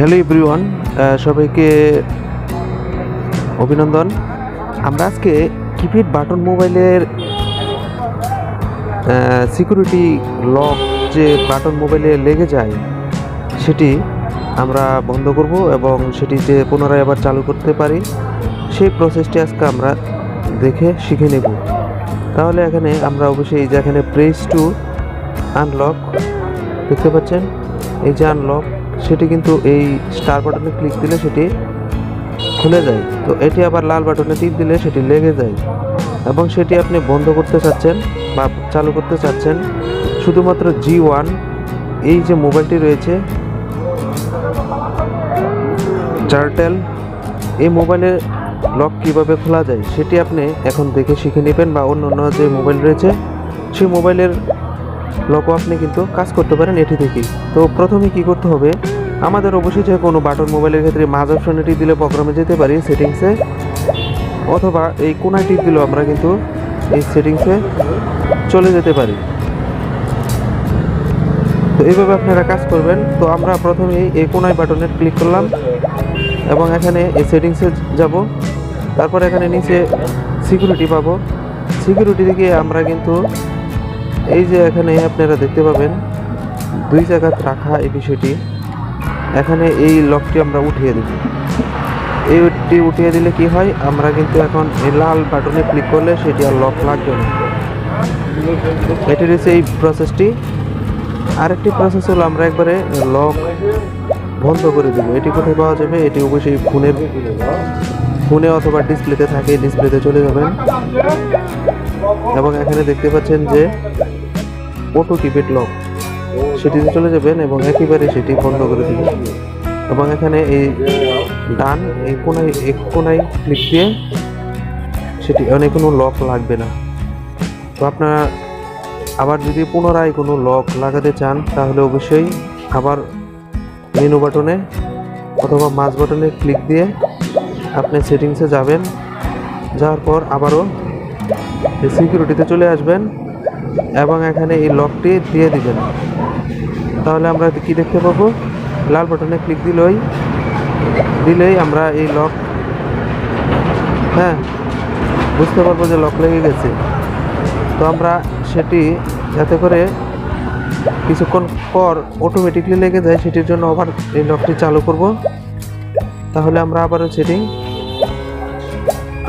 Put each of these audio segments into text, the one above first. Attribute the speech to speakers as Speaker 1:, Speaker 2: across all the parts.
Speaker 1: Hello everyone সবাইকে অভিনন্দন। আমরা আজকে কিপ্যাড বাটন মোবাইলের সিকিউরিটি লক যে বাটন মোবাইলে লেগে যায়, সেটি আমরা বন্ধ করব এবং সেটি যে পুনরায় আবার চালু করতে পারি, সেই প্রসেসটি আজকে আমরা দেখে শিখে নেব। তাহলে এখানে আমরা অবশ্যই এই যে এখানে প্রেস টু আনলক দেখতে পাচ্ছেন? এই যে আনলক সেটি কিন্তু এই স্টার বাটনে ক্লিক দিলে সেটি খুলে যায়। তো এটি আবার লাল বাটনে টিপ দিলে সেটি লেগে যায়। এবং সেটি আপনি বন্ধ করতে চাচ্ছেন বা চালু করতে চাচ্ছেন, শুধুমাত্র জি ওয়ান এই যে মোবাইলটি রয়েছে চারটেল এই মোবাইলে লক কীভাবে খোলা যায়, সেটি আপনি এখন দেখে শিখে নেবেন বা অন্য অন্য যে মোবাইল রয়েছে, সেই মোবাইলের লকও আপনি কিন্তু কাজ করতে পারেন এটি থেকেই। তো প্রথমে কি করতে হবে? আমাদের অবশ্যই যে কোনো বাটন মোবাইলের ক্ষেত্রে মাঝ অপশনে টিপ দিলে প্রোগ্রামে যেতে পারি সেটিংসে। অথবা এই কোনায় টিপ দিলেও আমরা কিন্তু এই সেটিংসে চলে যেতে পারি। তো এইভাবে আপনারা কাজ করবেন। তো আমরা প্রথমেই এই কোনায় বাটনে ক্লিক করলাম এবং এখানে এই সেটিংসে যাব। তারপর এখানে নিচে সিকিউরিটি পাবো। সিকিউরিটি থেকে আমরা কিন্তু এই যে এখানে আপনারা দেখতে পাবেন দুই জায়গা রাখা এই বিষয়টি। এখানে এই লকটি আমরা উঠিয়ে দেব এইটি উঠিয়ে দিলে কি হয়? আমরা কিন্তু এখন এই লাল বাটনে ক্লিক করলে সেটি আর লক লাগবে না। এটি রয়েছে এই প্রসেসটি আরেকটি প্রসেস হলো আমরা একবারে লক বন্ধ করে দেবো। এটি কোথায় পাওয়া যাবে? এটি অবশ্যই ফোনের ফোনে অথবা ডিসপ্লেতে থাকে। ডিসপ্লেতে চলে যাবেন। এবং এখানে দেখতে পাচ্ছেন যে অটো কিপ্যাড লক সেটিতে চলে যাবেন এবং একেবারে সেটি বন্ধ করে দেবেন। এবং এখানে এই ডান, এই কোনায় এক কোনায় ক্লিক দিয়ে সেটি অনেক কোনো লক লাগবে না। তো আপনারা আবার যদি পুনরায় কোনো লক লাগাতে চান, তাহলে অবশ্যই আবার মেনু বাটনে অথবা মাঝ বাটনে ক্লিক দিয়ে আপনি সেটিংসে যাবেন। যাওয়ার পর আবারও সিকিউরিটিতে চলে আসবেন। এবং এখানে এই লকটি দিয়ে দিবেন। তাহলে আমরা কি দেখতে পাবো? লাল বাটনে ক্লিক দিলেই দিলেই আমরা এই লক হ্যাঁ বুঝতে পারব যে লক লেগে গেছে। তো আমরা সেটি যাতে করে কিছুক্ষণ পর অটোমেটিকলি লেগে যায়, সেটির জন্য আবার এই লকটি চালু করব। তাহলে আমরা আবারও সেটিং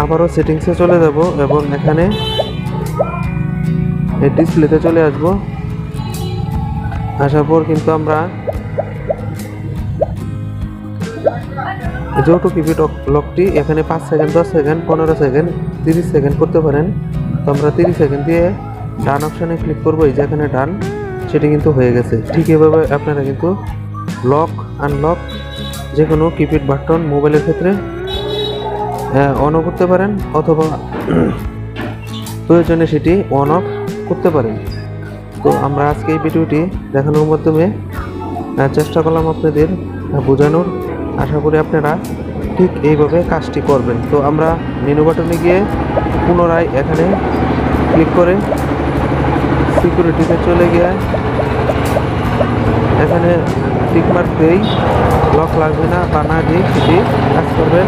Speaker 1: আবারও সেটিংসে চলে যাব এবং এখানে এই ডিসপ্লেতে চলে আসব। আসার পর কিন্তু আমরা যেহেতু কিপিট লকটি এখানে পাঁচ সেকেন্ড দশ সেকেন্ড পনেরো সেকেন্ড তিরিশ সেকেন্ড করতে পারেন। তো আমরা তিরিশ সেকেন্ড দিয়ে ডান অপশানে ক্লিক করব, এই যে এখানে ডান, সেটি কিন্তু হয়ে গেছে। ঠিক এভাবে আপনারা কিন্তু লক আনলক যে কোনো কিপ্যাড বাটন মোবাইলের ক্ষেত্রে অনও করতে পারেন, অথবা প্রয়োজনে সেটি অন অফ করতে পারেন তো আমরা আজকে এই ভিডিওটি দেখানোর মাধ্যমে চেষ্টা করলাম আপনাদের বোঝানোর। আশা করি আপনারা ঠিক এইভাবে কাজটি করবেন। তো আমরা মেনু বাটনে গিয়ে পুনরায় এখানে ক্লিক করে সিকিউরিটিতে চলে গিয়ে এখানে টিকমার্ক দিয়েই লক লাগবে না বা না দিয়ে সেটি কাজ করবেন।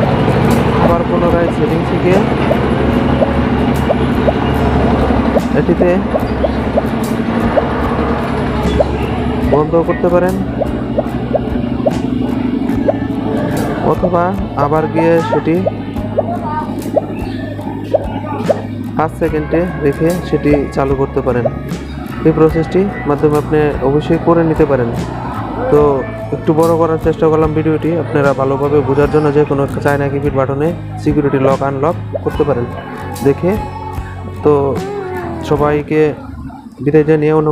Speaker 1: আবার পুনরায় সেটিংসে গিয়ে এটিতে বন্ধ করতে পারেন। অথবা আবার গিয়ে সেটি পাঁচ সেকেন্ডে রেখে সেটি চালু করতে পারেন। এই প্রসেসটি মাধ্যমে আপনি অবশ্যই করে নিতে পারেন। তো একটু বড় করার চেষ্টা করলাম ভিডিওটি। আপনারা ভালোভাবে বোঝার জন্য যে কোনো চায়না কিপিট বাটনে সিকিউরিটি লক আনলক করতে পারেন। দেখে তো সবাইকে বিদায় জানিয়ে অন্য